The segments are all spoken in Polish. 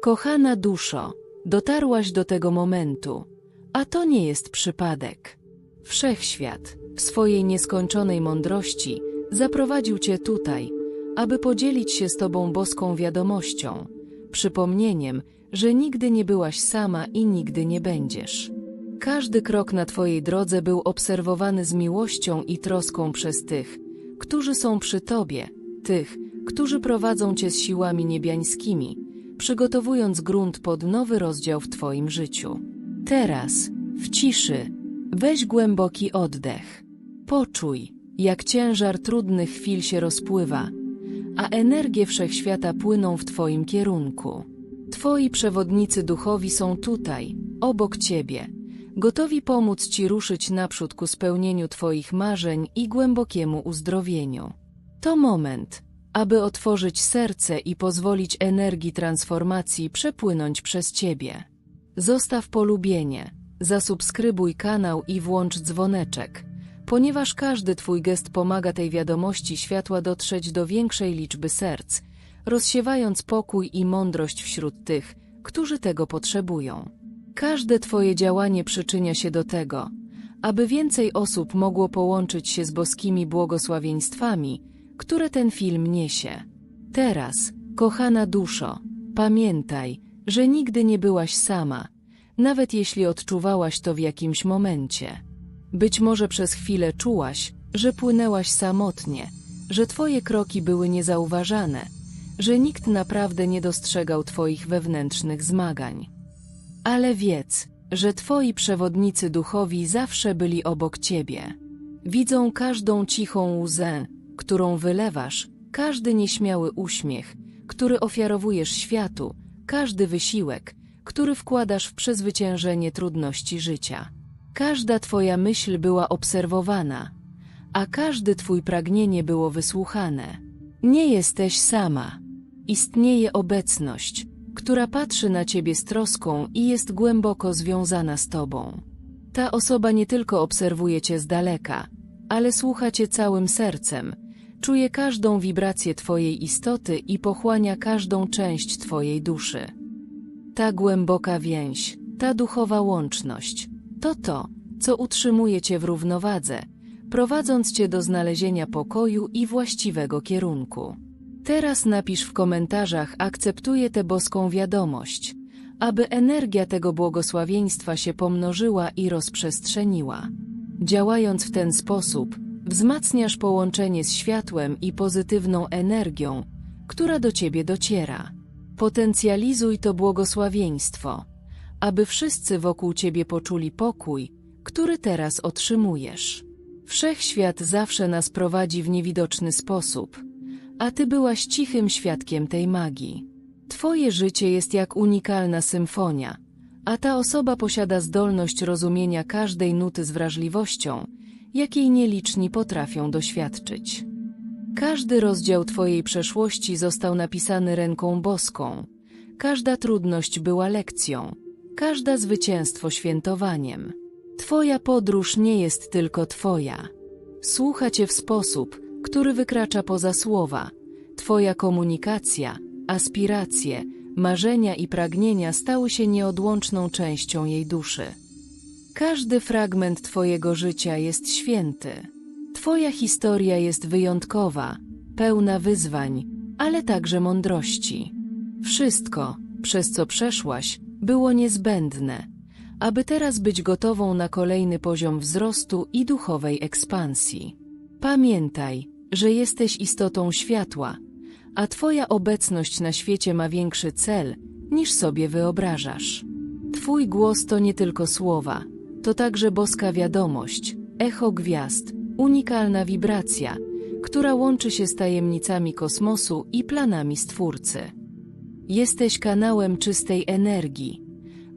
Kochana duszo, dotarłaś do tego momentu, a to nie jest przypadek. Wszechświat, w swojej nieskończonej mądrości, zaprowadził Cię tutaj, aby podzielić się z Tobą boską wiadomością, przypomnieniem, że nigdy nie byłaś sama i nigdy nie będziesz. Każdy krok na Twojej drodze był obserwowany z miłością i troską przez tych, którzy są przy Tobie, tych, którzy prowadzą Cię z siłami niebiańskimi, przygotowując grunt pod nowy rozdział w Twoim życiu. Teraz, w ciszy, weź głęboki oddech. Poczuj, jak ciężar trudnych chwil się rozpływa, a energie wszechświata płyną w Twoim kierunku. Twoi przewodnicy duchowi są tutaj, obok Ciebie, gotowi pomóc Ci ruszyć naprzód ku spełnieniu Twoich marzeń i głębokiemu uzdrowieniu. To moment, aby otworzyć serce i pozwolić energii transformacji przepłynąć przez Ciebie. Zostaw polubienie, zasubskrybuj kanał i włącz dzwoneczek, ponieważ każdy Twój gest pomaga tej wiadomości światła dotrzeć do większej liczby serc, rozsiewając pokój i mądrość wśród tych, którzy tego potrzebują. Każde Twoje działanie przyczynia się do tego, aby więcej osób mogło połączyć się z boskimi błogosławieństwami, które ten film niesie. Teraz, kochana duszo, pamiętaj, że nigdy nie byłaś sama, nawet jeśli odczuwałaś to w jakimś momencie. Być może przez chwilę czułaś, że płynęłaś samotnie, że twoje kroki były niezauważane, że nikt naprawdę nie dostrzegał twoich wewnętrznych zmagań. Ale wiedz, że twoi przewodnicy duchowi zawsze byli obok ciebie. Widzą każdą cichą łzę, którą wylewasz, każdy nieśmiały uśmiech, który ofiarowujesz światu, każdy wysiłek, który wkładasz w przezwyciężenie trudności życia. Każda Twoja myśl była obserwowana, a każdy Twój pragnienie było wysłuchane. Nie jesteś sama. Istnieje obecność, która patrzy na Ciebie z troską i jest głęboko związana z Tobą. Ta osoba nie tylko obserwuje Cię z daleka, ale słucha Cię całym sercem, czuje każdą wibrację Twojej istoty i pochłania każdą część Twojej duszy. Ta głęboka więź, ta duchowa łączność, to to, co utrzymuje Cię w równowadze, prowadząc Cię do znalezienia pokoju i właściwego kierunku. Teraz napisz w komentarzach akceptuję tę boską wiadomość, aby energia tego błogosławieństwa się pomnożyła i rozprzestrzeniła. Działając w ten sposób, wzmacniasz połączenie z światłem i pozytywną energią, która do Ciebie dociera. Potencjalizuj to błogosławieństwo, aby wszyscy wokół Ciebie poczuli pokój, który teraz otrzymujesz. Wszechświat zawsze nas prowadzi w niewidoczny sposób, a Ty byłaś cichym świadkiem tej magii. Twoje życie jest jak unikalna symfonia, a ta osoba posiada zdolność rozumienia każdej nuty z wrażliwością, jakiej nieliczni potrafią doświadczyć. Każdy rozdział Twojej przeszłości został napisany ręką boską, każda trudność była lekcją, każda zwycięstwo świętowaniem. Twoja podróż nie jest tylko Twoja. Słucha Cię w sposób, który wykracza poza słowa. Twoja komunikacja, aspiracje, marzenia i pragnienia stały się nieodłączną częścią jej duszy. Każdy fragment Twojego życia jest święty. Twoja historia jest wyjątkowa, pełna wyzwań, ale także mądrości. Wszystko, przez co przeszłaś, było niezbędne, aby teraz być gotową na kolejny poziom wzrostu i duchowej ekspansji. Pamiętaj, że jesteś istotą światła, a Twoja obecność na świecie ma większy cel, niż sobie wyobrażasz. Twój głos to nie tylko słowa, to także boska wiadomość, echo gwiazd, unikalna wibracja, która łączy się z tajemnicami kosmosu i planami Stwórcy. Jesteś kanałem czystej energii,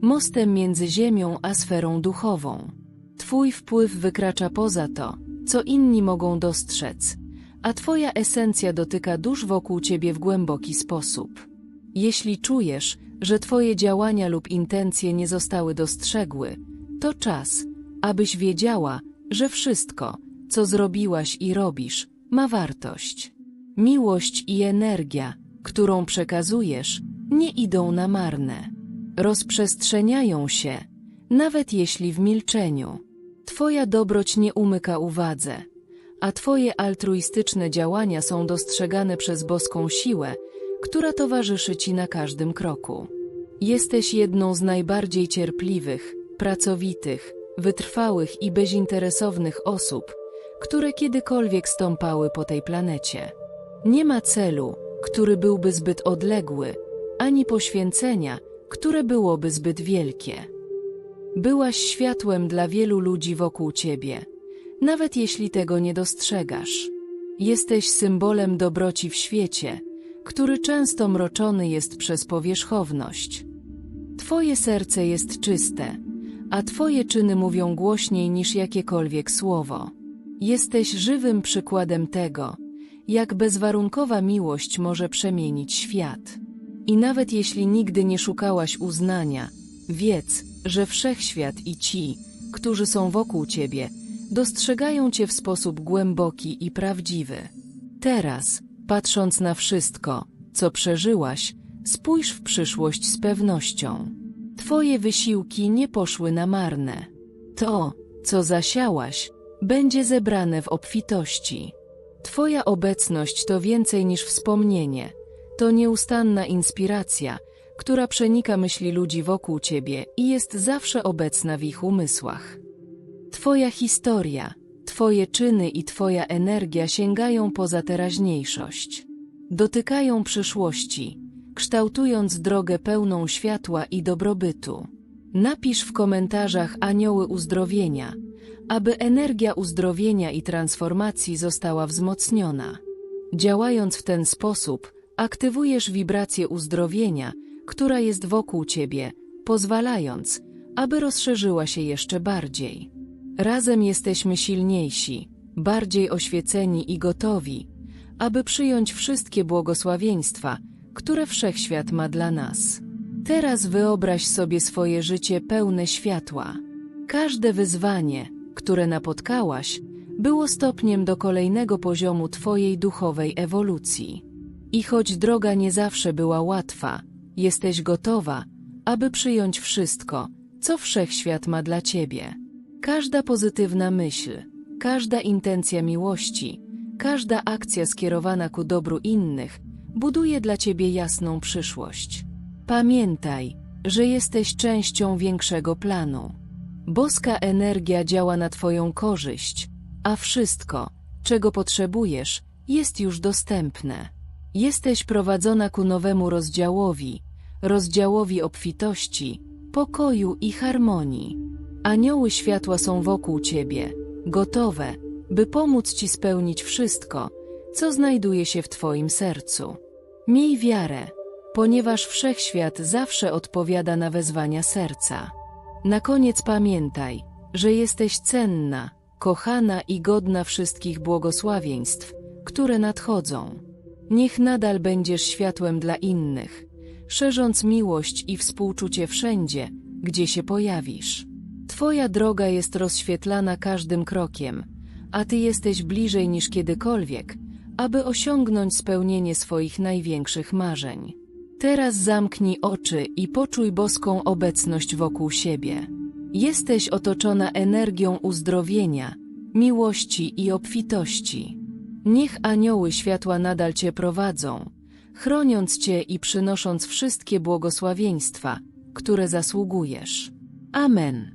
mostem między Ziemią a sferą duchową. Twój wpływ wykracza poza to, co inni mogą dostrzec, a Twoja esencja dotyka dusz wokół Ciebie w głęboki sposób. Jeśli czujesz, że Twoje działania lub intencje nie zostały dostrzegły, to czas, abyś wiedziała, że wszystko, co zrobiłaś i robisz, ma wartość. Miłość i energia, którą przekazujesz, nie idą na marne. Rozprzestrzeniają się, nawet jeśli w milczeniu. Twoja dobroć nie umyka uwadze, a Twoje altruistyczne działania są dostrzegane przez boską siłę, która towarzyszy Ci na każdym kroku. Jesteś jedną z najbardziej cierpliwych, pracowitych, wytrwałych i bezinteresownych osób, które kiedykolwiek stąpały po tej planecie. Nie ma celu, który byłby zbyt odległy, ani poświęcenia, które byłoby zbyt wielkie. Byłaś światłem dla wielu ludzi wokół ciebie, nawet jeśli tego nie dostrzegasz. Jesteś symbolem dobroci w świecie, który często mroczony jest przez powierzchowność. Twoje serce jest czyste, a Twoje czyny mówią głośniej niż jakiekolwiek słowo. Jesteś żywym przykładem tego, jak bezwarunkowa miłość może przemienić świat. I nawet jeśli nigdy nie szukałaś uznania, wiedz, że wszechświat i ci, którzy są wokół ciebie, dostrzegają cię w sposób głęboki i prawdziwy. Teraz, patrząc na wszystko, co przeżyłaś, spójrz w przyszłość z pewnością. Twoje wysiłki nie poszły na marne. To, co zasiałaś, będzie zebrane w obfitości. Twoja obecność to więcej niż wspomnienie. To nieustanna inspiracja, która przenika myśli ludzi wokół ciebie i jest zawsze obecna w ich umysłach. Twoja historia, Twoje czyny i Twoja energia sięgają poza teraźniejszość. Dotykają przyszłości, kształtując drogę pełną światła i dobrobytu. Napisz w komentarzach anioły uzdrowienia, aby energia uzdrowienia i transformacji została wzmocniona. Działając w ten sposób, aktywujesz wibrację uzdrowienia, która jest wokół ciebie, pozwalając, aby rozszerzyła się jeszcze bardziej. Razem jesteśmy silniejsi, bardziej oświeceni i gotowi, aby przyjąć wszystkie błogosławieństwa, które wszechświat ma dla nas. Teraz wyobraź sobie swoje życie pełne światła. Każde wyzwanie, które napotkałaś, było stopniem do kolejnego poziomu Twojej duchowej ewolucji. I choć droga nie zawsze była łatwa, jesteś gotowa, aby przyjąć wszystko, co wszechświat ma dla Ciebie. Każda pozytywna myśl, każda intencja miłości, każda akcja skierowana ku dobru innych buduje dla Ciebie jasną przyszłość. Pamiętaj, że jesteś częścią większego planu. Boska energia działa na Twoją korzyść, a wszystko, czego potrzebujesz, jest już dostępne. Jesteś prowadzona ku nowemu rozdziałowi, rozdziałowi obfitości, pokoju i harmonii. Anioły światła są wokół Ciebie, gotowe, by pomóc Ci spełnić wszystko, co znajduje się w Twoim sercu. Miej wiarę, ponieważ Wszechświat zawsze odpowiada na wezwania serca. Na koniec pamiętaj, że jesteś cenna, kochana i godna wszystkich błogosławieństw, które nadchodzą. Niech nadal będziesz światłem dla innych, szerząc miłość i współczucie wszędzie, gdzie się pojawisz. Twoja droga jest rozświetlana każdym krokiem, a Ty jesteś bliżej niż kiedykolwiek, aby osiągnąć spełnienie swoich największych marzeń. Teraz zamknij oczy i poczuj boską obecność wokół siebie. Jesteś otoczona energią uzdrowienia, miłości i obfitości. Niech anioły światła nadal Cię prowadzą, chroniąc Cię i przynosząc wszystkie błogosławieństwa, które zasługujesz. Amen.